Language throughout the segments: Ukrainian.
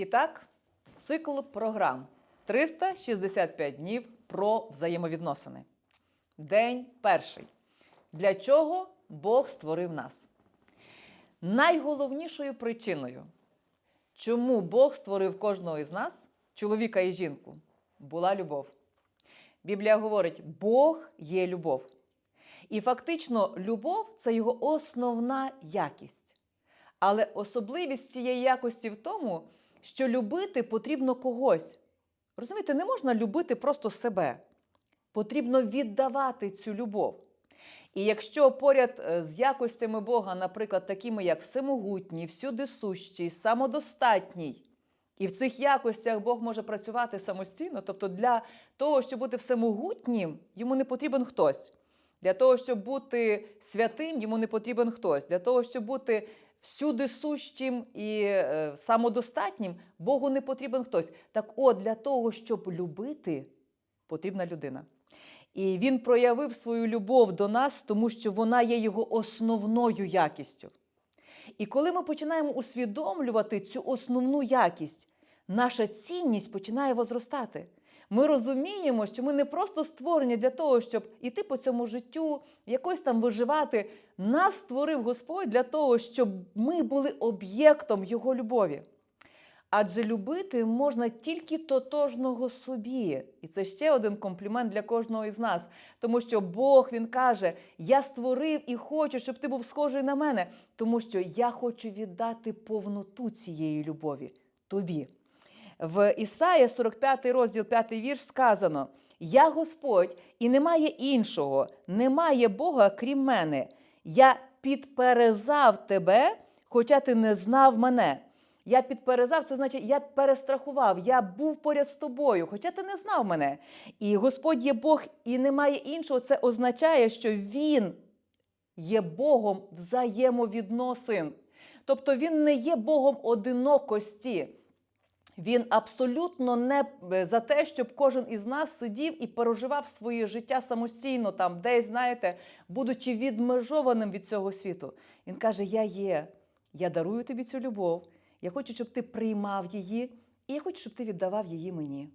І так, цикл програм 365 днів про взаємовідносини. День перший. Для чого Бог створив нас? Найголовнішою причиною, чому Бог створив кожного із нас, чоловіка і жінку, була любов. Біблія говорить, Бог є любов. І фактично, любов це його основна якість. Але особливість цієї якості в тому, що любити потрібно когось. Розумієте, не можна любити просто себе. Потрібно віддавати цю любов. І якщо поряд е, з якостями Бога, наприклад, такими як всемогутній, всюдисущий, самодостатній, і в цих якостях Бог може працювати самостійно, тобто для того, щоб бути всемогутнім, йому не потрібен хтось. Для того, щоб бути святим, йому не потрібен хтось. Для того, щоб бути всюди сущим і е, самодостатнім, Богу не потрібен хтось. Так от, для того, щоб любити, потрібна людина. І він проявив свою любов до нас, тому що вона є його основною якістю. І коли ми починаємо усвідомлювати цю основну якість, наша цінність починає возростати. Ми розуміємо, що ми не просто створені для того, щоб іти по цьому життю, якось там виживати. Нас створив Господь для того, щоб ми були об'єктом Його любові. Адже любити можна тільки тотожного собі. І це ще один комплімент для кожного із нас. Тому що Бог Він каже: Я створив і хочу, щоб ти був схожий на мене, тому що я хочу віддати повноту цієї любові тобі. В Ісаї 45 розділ 5 вірш сказано: Я Господь, і немає іншого, немає Бога, крім мене. Я підперезав тебе, хоча ти не знав мене. Я підперезав, це значить, я перестрахував, я був поряд з тобою, хоча ти не знав мене. І Господь є Бог, і немає іншого. Це означає, що Він є Богом взаємовідносин. Тобто Він не є Богом одинокості. Він абсолютно не за те, щоб кожен із нас сидів і переживав своє життя самостійно, там, десь, знаєте, будучи відмежованим від цього світу. Він каже: Я є, я дарую тобі цю любов. Я хочу, щоб ти приймав її, і я хочу, щоб ти віддавав її мені.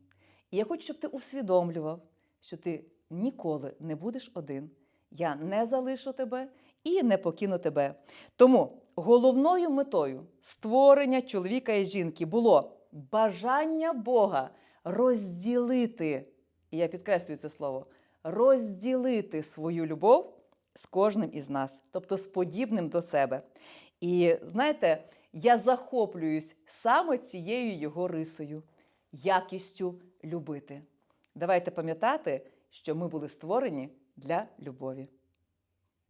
І я хочу, щоб ти усвідомлював, що ти ніколи не будеш один. Я не залишу тебе і не покину тебе. Тому головною метою створення чоловіка і жінки було бажання Бога розділити, і я підкреслюю це слово, розділити свою любов з кожним із нас, тобто з подібним до себе. І знаєте, я захоплююсь саме цією його рисою, якістю любити. Давайте пам'ятати, що ми були створені для любові.